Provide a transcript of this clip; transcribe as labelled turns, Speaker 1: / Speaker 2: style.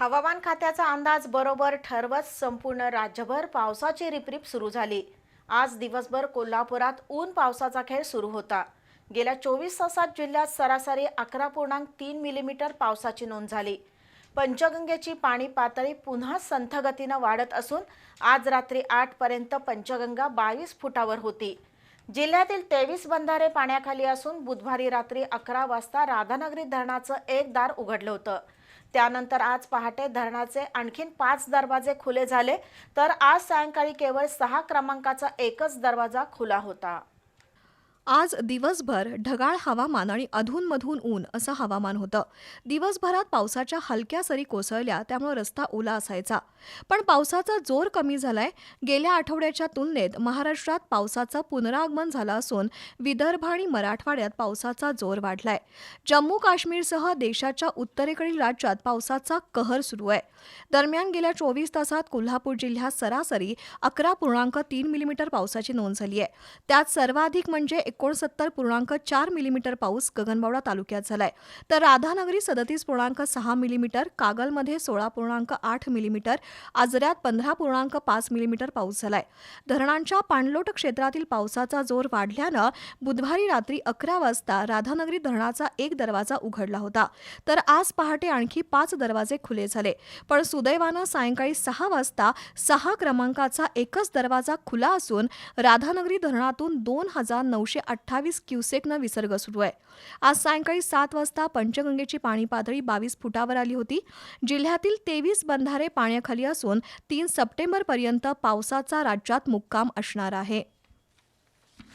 Speaker 1: हवामान खात्याचा अंदाज बरोबर ठरवत संपूर्ण राज्यभर पावसाची रिपरिप सुरू झाली. आज दिवसभर कोल्हापुरात ऊन पावसाचा खेळ सुरू होता. गेल्या चोवीस तासात जिल्ह्यात सरासरी अकरा पूर्णांक तीन मिलीमीटर पावसाची नोंद झाली. पंचगंगेची पाणी पातळी पुन्हा संथगतीनं वाढत असून आज रात्री आठपर्यंत पंचगंगा बावीस फुटावर होती. जिल्ह्यातील तेवीस बंधारे पाण्याखाली असून बुधवारी रात्री अकरा वाजता राधानगरी धरणाचं एक दार उघडलं होतं. त्यानंतर आज पहाटे धरणाचे आणखीन पाच दरवाजे खुले झाले तर आज सायंकाळी केवळ सहा क्रमांकाचा एकच दरवाजा खुला होता.
Speaker 2: आज दिवसभर ढगाळ हवामान आणि अधूनमधून ऊन असं हवामान होतं. दिवसभरात पावसाच्या हलक्या सरी कोसळल्या त्यामुळे रस्ता ओला असायचा. पण पावसाचा जोर कमी झालाय. गेल्या आठवड्याच्या तुलनेत महाराष्ट्रात पावसाचं पुनरागमन झालं असून विदर्भ आणि मराठवाड्यात पावसाचा जोर वाढलाय. जम्मू काश्मीरसह देशाच्या उत्तरेकडील राज्यात पावसाचा कहर सुरू आहे. दरम्यान गेल्या चोवीस तासात कोल्हापूर जिल्ह्यात सरासरी अकरा पूर्णांक तीन मिलीमीटर पावसाची नोंद झाली आहे. त्यात सर्वाधिक म्हणजे एकोणसत्तर पूर्णांक चार मिलीमीटर पाऊस गगनबावडा तालुक्यात झालाय. तर राधानगरी सदतीस पूर्णांक सहा मिलीमीटर कागलमध्ये सोळा पूर्णांक आठ मिलीमीटर आजऱ्यात पंधरा पूर्णांक पाच मिलीमीटर पाऊस झालाय. धरणांच्या पाणलोट क्षेत्रातील पावसाचा जोर वाढल्यानं बुधवारी रात्री अकरा वाजता राधानगरी धरणाचा एक दरवाजा उघडला होता. तर आज पहाटे आणखी पाच दरवाजे खुले झाले. पण सुदैवानं सायंकाळी सहा वाजता सहा क्रमांकाचा एकच दरवाजा खुला असून राधानगरी धरणातून दोन हजार नऊशे अठ्ठावीस क्युसेकनं विसर्ग सुरू आहे. आज सायंकाळी सात वाजता पंचगंगेची पाणी पातळी बावीस फुटावर आली होती. जिल्ह्यातील तेवीस बंधारे पाण्याखाली असून तीन सप्टेंबरपर्यंत पावसाचा राज्यात मुक्काम असणार आहे.